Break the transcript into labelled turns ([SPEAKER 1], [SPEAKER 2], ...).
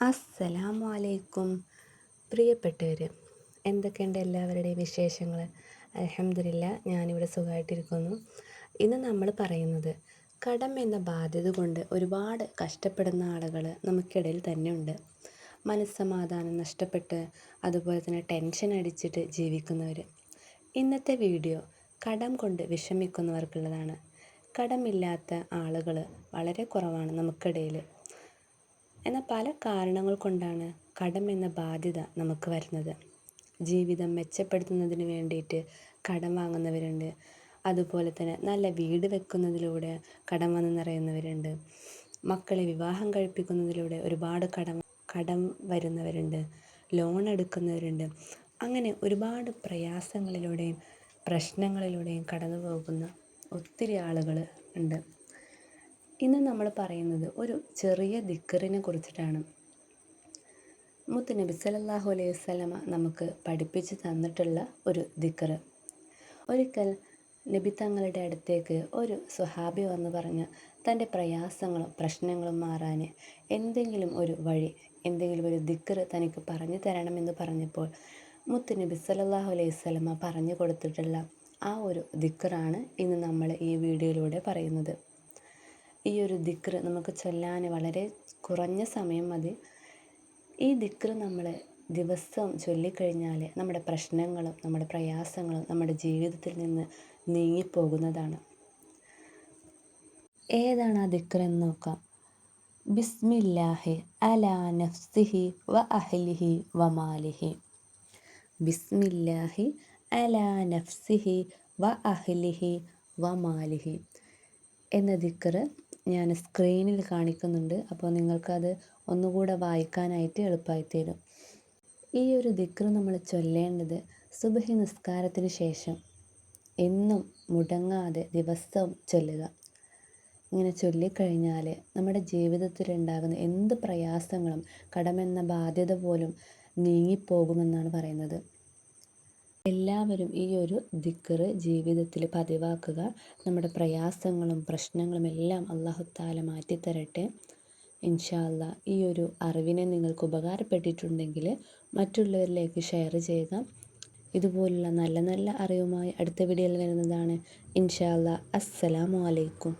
[SPEAKER 1] അസ്സലാമു അലൈക്കും പ്രിയപ്പെട്ടവർ എന്തൊക്കെയുണ്ട് എല്ലാവരുടെയും വിശേഷങ്ങൾ അലഹമില്ല ഞാനിവിടെ സുഖമായിട്ടിരിക്കുന്നു ഇന്ന് നമ്മൾ പറയുന്നത് കടം എന്ന ബാധ്യത കൊണ്ട് ഒരുപാട് കഷ്ടപ്പെടുന്ന ആളുകൾ നമുക്കിടയിൽ തന്നെയുണ്ട്. മനസ്സമാധാനം നഷ്ടപ്പെട്ട് അതുപോലെ തന്നെ ടെൻഷൻ അടിച്ചിട്ട് ജീവിക്കുന്നവർ ഇന്നത്തെ വീഡിയോ കടം കൊണ്ട് വിഷമിക്കുന്നവർക്കുള്ളതാണ്. കടമില്ലാത്ത ആളുകൾ വളരെ കുറവാണ് നമുക്കിടയിൽ എന്നാൽ പല കാരണങ്ങൾ കൊണ്ടാണ് കടം എന്ന ബാധ്യത നമുക്ക് വരുന്നത്. ജീവിതം മെച്ചപ്പെടുത്തുന്നതിന് വേണ്ടിയിട്ട് കടം വാങ്ങുന്നവരുണ്ട്. അതുപോലെ തന്നെ നല്ല വീട് വെക്കുന്നതിലൂടെ കടം വന്ന് നിറയുന്നവരുണ്ട്. മക്കളെ വിവാഹം കഴിപ്പിക്കുന്നതിലൂടെ ഒരുപാട് കടം കടം വരുന്നവരുണ്ട്. ലോൺ എടുക്കുന്നവരുണ്ട്. അങ്ങനെ ഒരുപാട് പ്രയാസങ്ങളിലൂടെയും പ്രശ്നങ്ങളിലൂടെയും കടന്നു പോകുന്ന ഒത്തിരി ആളുകൾ ഉണ്ട്. ഇന്ന് നമ്മൾ പറയുന്നത് ഒരു ചെറിയ ദിക്കറിനെ കുറിച്ചിട്ടാണ്. മുത്ത് നബി സല്ലല്ലാഹു അലൈഹി വസല്ലമ നമുക്ക് പഠിപ്പിച്ച് തന്നിട്ടുള്ള ഒരു ദിക്കറ്. ഒരിക്കൽ നബി തങ്ങളുടെ അടുത്തേക്ക് ഒരു സ്വഹാബി വന്ന് പറഞ്ഞ് തന്റെ പ്രയാസങ്ങളും പ്രശ്നങ്ങളും മാറാൻ എന്തെങ്കിലും ഒരു വഴി എന്തെങ്കിലും ഒരു ദിക്കറ് തനിക്ക് പറഞ്ഞു തരണമെന്ന് പറഞ്ഞപ്പോൾ മുത്ത് നബി സല്ലല്ലാഹു അലൈഹി വസല്ലമ പറഞ്ഞു കൊടുത്തിട്ടുള്ള ആ ഒരു ദിക്കറാണ് ഇന്ന് നമ്മൾ ഈ വീഡിയോയിലൂടെ പറയുന്നത്. ഈ ഒരു ദിക്ർ നമുക്ക് ചൊല്ലാൻ വളരെ കുറഞ്ഞ സമയം മതി. ഈ ദിക്ർ നമ്മൾ ദിവസം ചൊല്ലിക്കഴിഞ്ഞാൽ നമ്മുടെ പ്രശ്നങ്ങളും നമ്മുടെ പ്രയാസങ്ങളും നമ്മുടെ ജീവിതത്തിൽ നിന്ന് നീങ്ങിപ്പോകുന്നതാണ്. ഏതാണ് ആ ദിക്ർ എന്ന് നോക്കാം. ബിസ്മില്ലാഹി അലാ നഫ്സിഹി വ അഹ്ലിഹി വ മാലിഹി. ബിസ്മില്ലാഹി അലാ നഫ്സിഹി വ അഹ്ലിഹി വ മാലിഹി. എന്ന ദിക്കറ് ഞാൻ സ്ക്രീനിൽ കാണിക്കുന്നുണ്ട്. അപ്പോൾ നിങ്ങൾക്കത് ഒന്നുകൂടെ വായിക്കാനായിട്ട് എളുപ്പമായി തരും. ഈ ഒരു ദിക്കർ നമ്മൾ ചൊല്ലേണ്ടത് സുബഹി നിസ്കാരത്തിന് ശേഷം എന്നും മുടങ്ങാതെ ദിവസവും ചൊല്ലുക. ഇങ്ങനെ ചൊല്ലിക്കഴിഞ്ഞാൽ നമ്മുടെ ജീവിതത്തിൽ ഉണ്ടാകുന്ന എന്ത് പ്രയാസങ്ങളും കടമെന്ന ബാധ്യത പോലും നീങ്ങിപ്പോകുമെന്നാണ് പറയുന്നത്. എല്ലാവരും ഈ ഒരു ദിക്കറ് ജീവിതത്തിൽ പതിവാക്കുക. നമ്മുടെ പ്രയാസങ്ങളും പ്രശ്നങ്ങളും എല്ലാം അള്ളാഹുത്താല മാറ്റിത്തരട്ടെ. ഇൻഷാല്ല ഈ ഒരു അറിവിനെ നിങ്ങൾക്ക് ഉപകാരപ്പെട്ടിട്ടുണ്ടെങ്കിൽ മറ്റുള്ളവരിലേക്ക് ഷെയർ ചെയ്യുക. ഇതുപോലുള്ള നല്ല നല്ല അറിവുമായി അടുത്ത വീഡിയോയിൽ വരുന്നതാണ്. ഇൻഷാല്ല അസ്സലാമു അലൈക്കും.